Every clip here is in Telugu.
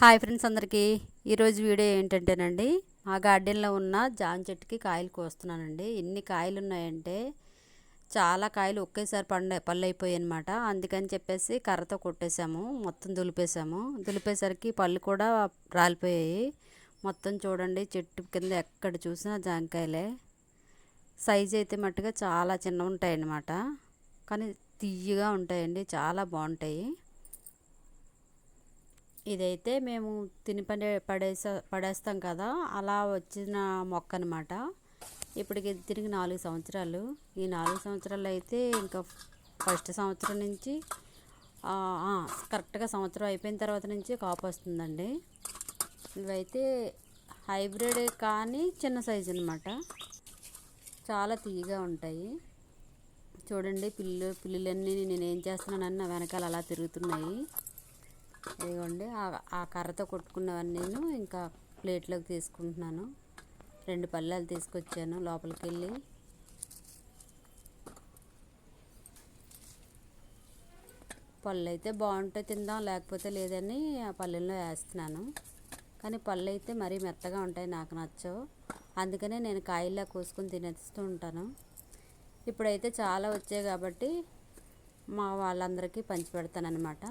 హాయ్ ఫ్రెండ్స్ అందరికీ. ఈరోజు వీడియో ఏంటంటేనండి మా గార్డెన్లో ఉన్న జాన్ చెట్టుకి కాయలు కోస్తున్నానండి. ఎన్ని కాయలు ఉన్నాయంటే చాలా కాయలు ఒకేసారి పండ పళ్ళు అయిపోయాయి అనమాట అందుకని చెప్పేసి కర్రతో కొట్టేశాము మొత్తం దులిపేశాము. దులిపేసరికి పళ్ళు కూడా రాలిపోయాయి. మొత్తం చూడండి చెట్టు కింద ఎక్కడ చూసినా జాంకాయలే సైజ్ అయితే మట్టుగా చాలా చిన్న ఉంటాయి అన్నమాట కానీ తీయగా ఉంటాయండి చాలా బాగుంటాయి. ఇదైతే మేము తిని పడే పడేసా పడేస్తాం కదా అలా వచ్చిన మొక్క అనమాట ఇప్పటికి తిరిగి నాలుగు సంవత్సరాలు. ఈ నాలుగు సంవత్సరాలు అయితే ఇంకా ఫస్ట్ సంవత్సరం నుంచి కరెక్ట్గా సంవత్సరం అయిపోయిన తర్వాత నుంచి కాపు వస్తుందండి. ఇవైతే హైబ్రిడ్ కానీ చిన్న సైజు అనమాట చాలా తీయగా ఉంటాయి. చూడండి పిల్లు పిల్లులన్నీ నేను ఏం చేస్తున్నానన్న వెనకాల అలా తిరుగుతున్నాయి. ఇదిగోండి ఆ కర్రతో కొట్టుకున్నవన్నీ నేను ఇంకా ప్లేట్లోకి తీసుకుంటున్నాను. రెండు పళ్ళాలు తీసుకొచ్చాను లోపలికి వెళ్ళి పళ్ళు అయితే బాగుంటే తిందాం లేకపోతే లేదని ఆ పల్లెల్లో వేస్తున్నాను. కానీ పళ్ళు అయితే మరీ మెత్తగా ఉంటాయి నాకు నచ్చవు. అందుకనే నేను కాయల్లా కోసుకొని తినేస్తూ ఉంటాను. ఇప్పుడైతే చాలా వచ్చాయి కాబట్టి మా వాళ్ళందరికీ పంచి పెడతాను అనమాట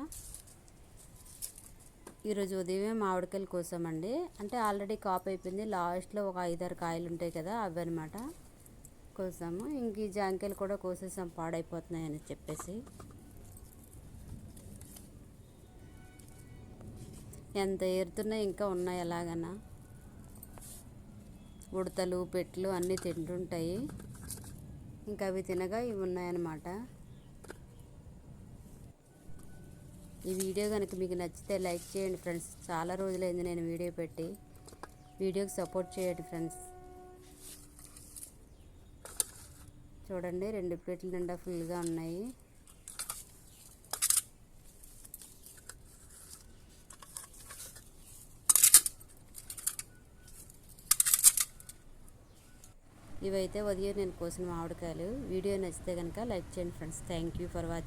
ఈరోజు ఉదయమే మామిడికాయలు కోసామండి. అంటే ఆల్రెడీ కాప్ అయిపోయింది. లాస్ట్లో ఒక ఐదారు కాయలు ఉంటాయి కదా అవి అనమాట కోసాము. ఇంక ఈ జాంకాయలు కూడా కోసేసాం. పాడైపోతున్నాయని చెప్పేసి. ఎంత ఏరుతున్నా ఇంకా ఉన్నాయి ఎలాగన్నా. ఉడతలు పెట్లు అన్నీ తింటుంటాయి. ఇంకా అవి తినగా ఇవి ఉన్నాయన్నమాట. ఈ వీడియో కనుక మీకు నచ్చితే లైక్ చేయండి ఫ్రెండ్స్. చాలా రోజులైంది నేను వీడియో పెట్టి. వీడియోకి సపోర్ట్ చేయండి ఫ్రెండ్స్. చూడండి రెండు ప్లేట్ల నిండా ఫుల్గా ఉన్నాయి. ఇవైతే ఉదయం నేను కోసిన మామిడికాయలు. వీడియో నచ్చితే కనుక లైక్ చేయండి friends. Thank you for watching.